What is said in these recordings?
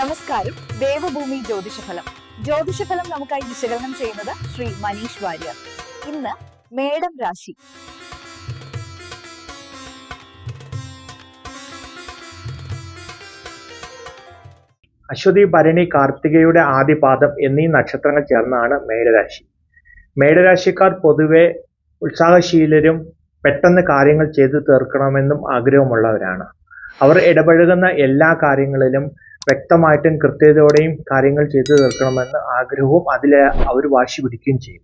നമസ്കാരം. ദേവഭൂമി ജ്യോതിഷഫലം. ജ്യോതിഷഫലം നമുക്കായി വിശകലനം ചെയ്യുന്നത് ശ്രീ മനീഷ് വാര്യർ. ഇന്ന് മേടം രാശി. അശ്വതി ഭരണി കാർത്തികയുടെ ആദിപാദം എന്നീ നക്ഷത്രങ്ങൾ ചേർന്നാണ് മേടരാശി. മേടരാശിക്കാർ പൊതുവെ ഉത്സാഹശീലരും പെട്ടെന്ന് കാര്യങ്ങൾ ചെയ്തു തീർക്കണമെന്നും ആഗ്രഹമുള്ളവരാണ്. അവർ ഇടപഴകുന്ന എല്ലാ കാര്യങ്ങളിലും വ്യക്തമായിട്ടും കൃത്യതയോടെയും കാര്യങ്ങൾ ചെയ്തു തീർക്കണമെന്ന് ആഗ്രഹവും അതിൽ അവർ വാശി പിടിക്കുകയും ചെയ്യും.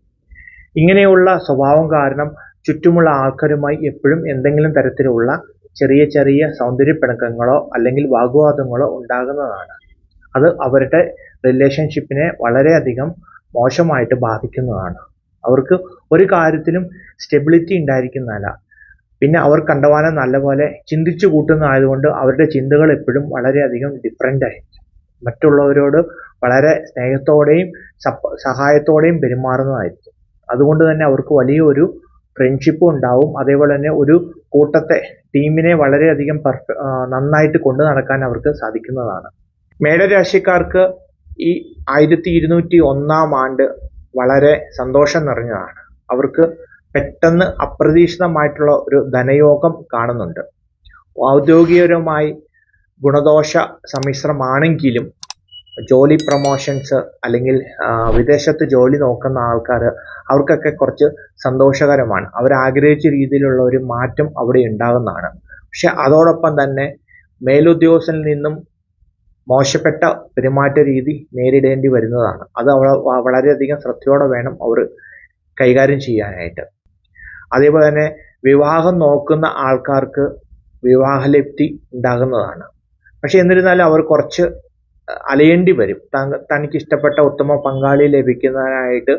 ഇങ്ങനെയുള്ള സ്വഭാവം കാരണം ചുറ്റുമുള്ള ആൾക്കാരുമായി എപ്പോഴും എന്തെങ്കിലും തരത്തിലുള്ള ചെറിയ ചെറിയ സൗന്ദര്യപ്പിണക്കങ്ങളോ അല്ലെങ്കിൽ വാഗ്വാദങ്ങളോ ഉണ്ടാകുന്നതാണ്. അത് അവരുടെ റിലേഷൻഷിപ്പിനെ വളരെയധികം മോശമായിട്ട് ബാധിക്കുന്നതാണ്. അവർക്ക് ഒരു കാര്യത്തിലും സ്റ്റെബിലിറ്റി ഉണ്ടായിരിക്കുന്നതല്ല. പിന്നെ അവർ കണ്ടവാനം നല്ലപോലെ ചിന്തിച്ചു കൂട്ടുന്നതായതുകൊണ്ട് അവരുടെ ചിന്തകൾ എപ്പോഴും വളരെയധികം ഡിഫറെന്റ് ആയിരിക്കും മറ്റുള്ളവരോട് വളരെ സ്നേഹത്തോടെയും സഹായത്തോടെയും പെരുമാറുന്നതായിരിക്കും. അതുകൊണ്ട് തന്നെ അവർക്ക് വലിയൊരു ഫ്രണ്ട്ഷിപ്പും ഉണ്ടാവും. അതേപോലെ തന്നെ ഒരു കൂട്ടത്തെ ടീമിനെ വളരെയധികം പെർഫെ നന്നായിട്ട് കൊണ്ടു നടക്കാൻ അവർക്ക് സാധിക്കുന്നതാണ്. മേടരാശിക്കാർക്ക് ഈ ആയിരത്തി ഇരുന്നൂറ്റി ഒന്നാം ആണ്ട് വളരെ സന്തോഷം നിറഞ്ഞതാണ്. അവർക്ക് പെട്ടെന്ന് അപ്രതീക്ഷിതമായിട്ടുള്ള ഒരു ധനയോഗം കാണുന്നുണ്ട്. ഔദ്യോഗികപരമായി ഗുണദോഷ സമ്മിശ്രമാണെങ്കിലും ജോലി പ്രൊമോഷൻസ് അല്ലെങ്കിൽ വിദേശത്ത് ജോലി നോക്കുന്ന ആൾക്കാർ അവർക്കൊക്കെ കുറച്ച് സന്തോഷകരമാണ്. അവർ ആഗ്രഹിച്ച രീതിയിലുള്ള ഒരു മാറ്റം അവിടെ ഉണ്ടാകുന്നതാണ്. പക്ഷെ അതോടൊപ്പം തന്നെ മേലുദ്യോഗസ്ഥനിൽ നിന്നും മോശപ്പെട്ട പെരുമാറ്റ രീതി നേരിടേണ്ടി വരുന്നതാണ്. അത് വളരെയധികം ശ്രദ്ധയോടെ വേണം അവർ കൈകാര്യം ചെയ്യാനായിട്ട്. അതേപോലെ തന്നെ വിവാഹം നോക്കുന്ന ആൾക്കാർക്ക് വിവാഹലബ്ധി ഉണ്ടാകുന്നതാണ്. പക്ഷെ എന്നിരുന്നാലും അവർ കുറച്ച് അലയേണ്ടി വരും. തനിക്ക് ഇഷ്ടപ്പെട്ട ഉത്തമ പങ്കാളി ലഭിക്കുന്നതിനായിട്ട്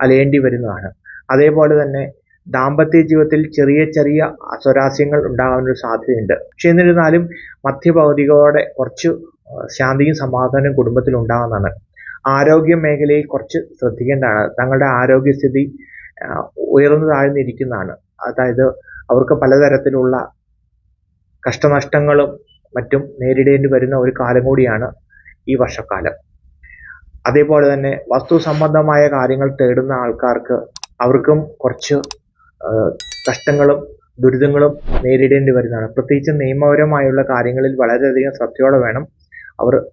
അലയേണ്ടി വരുന്നതാണ്. അതേപോലെ തന്നെ ദാമ്പത്യ ജീവിതത്തിൽ ചെറിയ ചെറിയ അസ്വരാസ്യങ്ങൾ ഉണ്ടാകാനൊരു സാധ്യതയുണ്ട്. പക്ഷെ എന്നിരുന്നാലും മധ്യഭൗതികളോടെ കുറച്ച് ശാന്തിയും സമാധാനവും കുടുംബത്തിൽ ഉണ്ടാകുന്നതാണ് ആരോഗ്യ മേഖലയിൽ കുറച്ച് ശ്രദ്ധിക്കേണ്ടതാണ്. തങ്ങളുടെ ആരോഗ്യസ്ഥിതി ഉയർന്നു താഴ്ന്നിരിക്കുന്നതാണ്. അതായത് അവർക്ക് പലതരത്തിലുള്ള കഷ്ടനഷ്ടങ്ങളും മറ്റും നേരിടേണ്ടി വരുന്ന ഒരു കാലം കൂടിയാണ് ഈ വർഷക്കാലം. അതേപോലെ തന്നെ വസ്തു സംബന്ധമായ കാര്യങ്ങൾ തേടുന്ന ആൾക്കാർക്ക് അവർക്കും കുറച്ച് കഷ്ടങ്ങളും ദുരിതങ്ങളും നേരിടേണ്ടി വരുന്നതാണ്. പ്രത്യേകിച്ച് നിയമപരമായുള്ള കാര്യങ്ങളിൽ വളരെയധികം ശ്രദ്ധയോടെ വേണം അവർ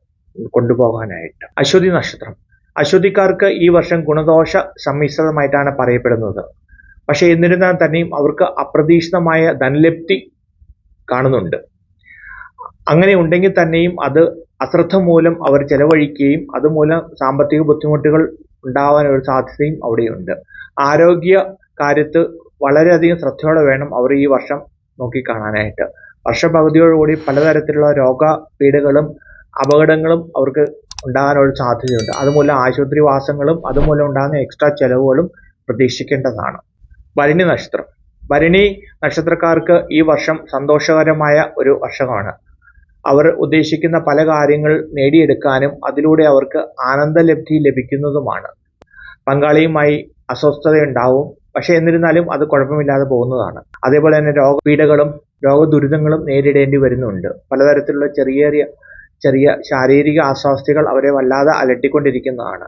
കൊണ്ടുപോകാനായിട്ട്. അശ്വതി നക്ഷത്രം. അശ്വതിക്കാർക്ക് ഈ വർഷം ഗുണദോഷ സമ്മിശ്രിതമായിട്ടാണ് പറയപ്പെടുന്നത്. പക്ഷെ എന്നിരുന്നാൽ തന്നെയും അവർക്ക് അപ്രതീക്ഷിതമായ ധനലപ്തി കാണുന്നുണ്ട്. അങ്ങനെ ഉണ്ടെങ്കിൽ തന്നെയും അത് അശ്രദ്ധ മൂലം അവർ ചെലവഴിക്കുകയും അതുമൂലം സാമ്പത്തിക ബുദ്ധിമുട്ടുകൾ ഉണ്ടാവാൻ ഒരു സാധ്യതയും അവിടെയുണ്ട്. ആരോഗ്യ കാര്യത്ത് വളരെയധികം ശ്രദ്ധയോടെ വേണം അവർ ഈ വർഷം നോക്കിക്കാണാനായിട്ട്. വർഷപകുതിയോടുകൂടി പലതരത്തിലുള്ള രോഗപീഠകളും അപകടങ്ങളും അവർക്ക് ഉണ്ടാകാനൊരു സാധ്യതയുണ്ട്. അതുമൂലം ആശുപത്രിവാസങ്ങളും അതുമൂലം ഉണ്ടാകുന്ന എക്സ്ട്രാ ചെലവുകളും പ്രതീക്ഷിക്കേണ്ടതാണ്. ഭരണി നക്ഷത്രം. ഭരണി നക്ഷത്രക്കാർക്ക് ഈ വർഷം സന്തോഷകരമായ ഒരു വർഷമാണ്. അവർ ഉദ്ദേശിക്കുന്ന പല കാര്യങ്ങൾ നേടിയെടുക്കാനും അതിലൂടെ അവർക്ക് ആനന്ദലബ്ധി ലഭിക്കുന്നതുമാണ്. പങ്കാളിയുമായി അസ്വസ്ഥതയുണ്ടാവും. പക്ഷെ എന്നിരുന്നാലും അത് കുഴപ്പമില്ലാതെ പോകുന്നതാണ്. അതേപോലെ തന്നെ രോഗപീഠകളും രോഗദുരിതങ്ങളും നേരിടേണ്ടി വരുന്നുണ്ട്. പലതരത്തിലുള്ള ചെറിയ ചെറിയ ചെറിയ ശാരീരിക അസ്വാസ്ഥ്യങ്ങൾ അവരെ വല്ലാതെ അലട്ടിക്കൊണ്ടിരിക്കുന്നതാണ്.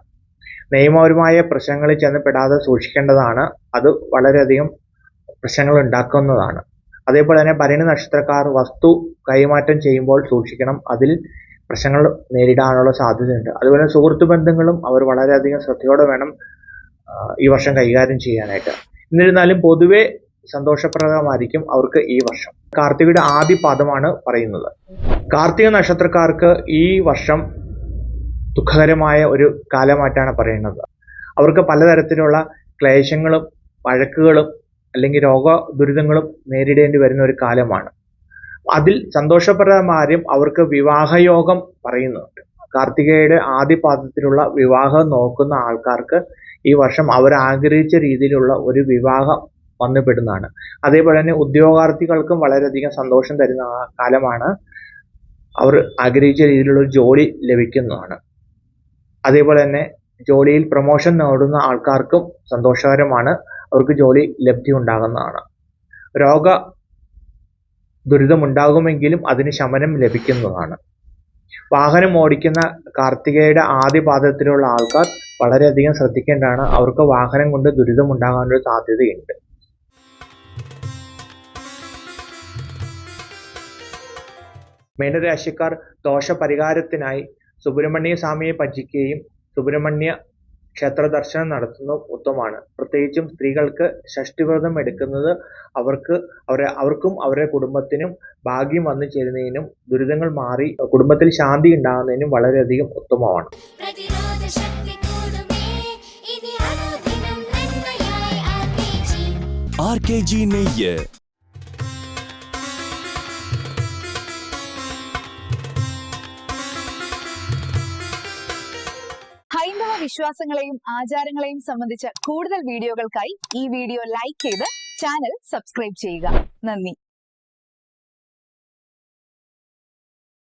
നിയമപരമായ പ്രശ്നങ്ങളിൽ ചെന്ന് പെടാതെ സൂക്ഷിക്കേണ്ടതാണ്. അത് വളരെയധികം പ്രശ്നങ്ങൾ ഉണ്ടാക്കുന്നതാണ്. അതേപോലെ തന്നെ ഭരണി നക്ഷത്രക്കാർ വസ്തു കൈമാറ്റം ചെയ്യുമ്പോൾ സൂക്ഷിക്കണം. അതിൽ പ്രശ്നങ്ങൾ നേരിടാനുള്ള സാധ്യതയുണ്ട്. അതുപോലെ സുഹൃത്തു ബന്ധങ്ങളും അവർ വളരെയധികം ശ്രദ്ധയോടെ വേണം ഈ വർഷം കൈകാര്യം ചെയ്യാനായിട്ട്. എന്നിരുന്നാലും പൊതുവെ സന്തോഷപ്രദമായിരിക്കും അവർക്ക് ഈ വർഷം. കാർത്തികയുടെ ആദ്യ പാദമാണ് പറയുന്നത്. കാർത്തിക നക്ഷത്രക്കാർക്ക് ഈ വർഷം ദുഃഖകരമായ ഒരു കാലമായിട്ടാണ് പറയുന്നത്. അവർക്ക് പലതരത്തിലുള്ള ക്ലേശങ്ങളും വഴക്കുകളും അല്ലെങ്കിൽ രോഗ ദുരിതങ്ങളും നേരിടേണ്ടി വരുന്ന ഒരു കാലമാണ്. അതിൽ സന്തോഷപ്രദമാരും അവർക്ക് വിവാഹയോഗം പറയുന്നുണ്ട്. കാർത്തികയുടെ ആദ്യ പാദത്തിലുള്ള വിവാഹം നോക്കുന്ന ആൾക്കാർക്ക് ഈ വർഷം അവർ ആഗ്രഹിച്ച രീതിയിലുള്ള ഒരു വിവാഹം വന്നുപെടുന്നതാണ്. അതേപോലെ തന്നെ ഉദ്യോഗാർത്ഥികൾക്കും വളരെയധികം സന്തോഷം തരുന്ന ആ കാലമാണ് അവർ ആഗ്രഹിച്ച രീതിയിലുള്ള ഒരു ജോലി ലഭിക്കുന്നതാണ്. അതേപോലെ തന്നെ ജോലിയിൽ പ്രൊമോഷൻ നേടുന്ന ആൾക്കാർക്കും സന്തോഷകരമാണ് അവർക്ക് ജോലി ലബ്ധി ഉണ്ടാകുന്നതാണ്. രോഗ ദുരിതമുണ്ടാകുമെങ്കിലും അതിന് ശമനം ലഭിക്കുന്നതാണ്. വാഹനം ഓടിക്കുന്ന കാർത്തികയുടെ ആദ്യ പാദത്തിലുള്ള ആൾക്കാർ വളരെയധികം ശ്രദ്ധിക്കേണ്ടതാണ്. അവർക്ക് വാഹനം കൊണ്ട് ദുരിതമുണ്ടാകാനുള്ള സാധ്യതയുണ്ട്. മേനരാശിക്കാർ ദോഷപരിഹാരത്തിനായി സുബ്രഹ്മണ്യ സ്വാമിയെ ഭജിക്കുകയും സുബ്രഹ്മണ്യ ക്ഷേത്ര ദർശനം നടത്തുന്നത് ഉത്തമമാണ്. പ്രത്യേകിച്ചും സ്ത്രീകൾക്ക് ഷഷ്ടിവ്രതം എടുക്കുന്നത് അവർക്ക് അവരെ അവർക്കും അവരുടെ കുടുംബത്തിനും ഭാഗ്യം വന്നു ചേരുന്നതിനും ദുരിതങ്ങൾ മാറി കുടുംബത്തിൽ ശാന്തി ഉണ്ടാകുന്നതിനും വളരെയധികം ഉത്തമമാണ്. ആർ കെ ജി നെയ്യ് വിശ്വാസങ്ങളെയും ആചാരങ്ങളെയും സംബന്ധിച്ച കൂടുതൽ വീഡിയോകൾക്കായി ഈ വീഡിയോ ലൈക്ക് ചെയ്ത് ചാനൽ സബ്സ്ക്രൈബ് ചെയ്യുക. നന്ദി.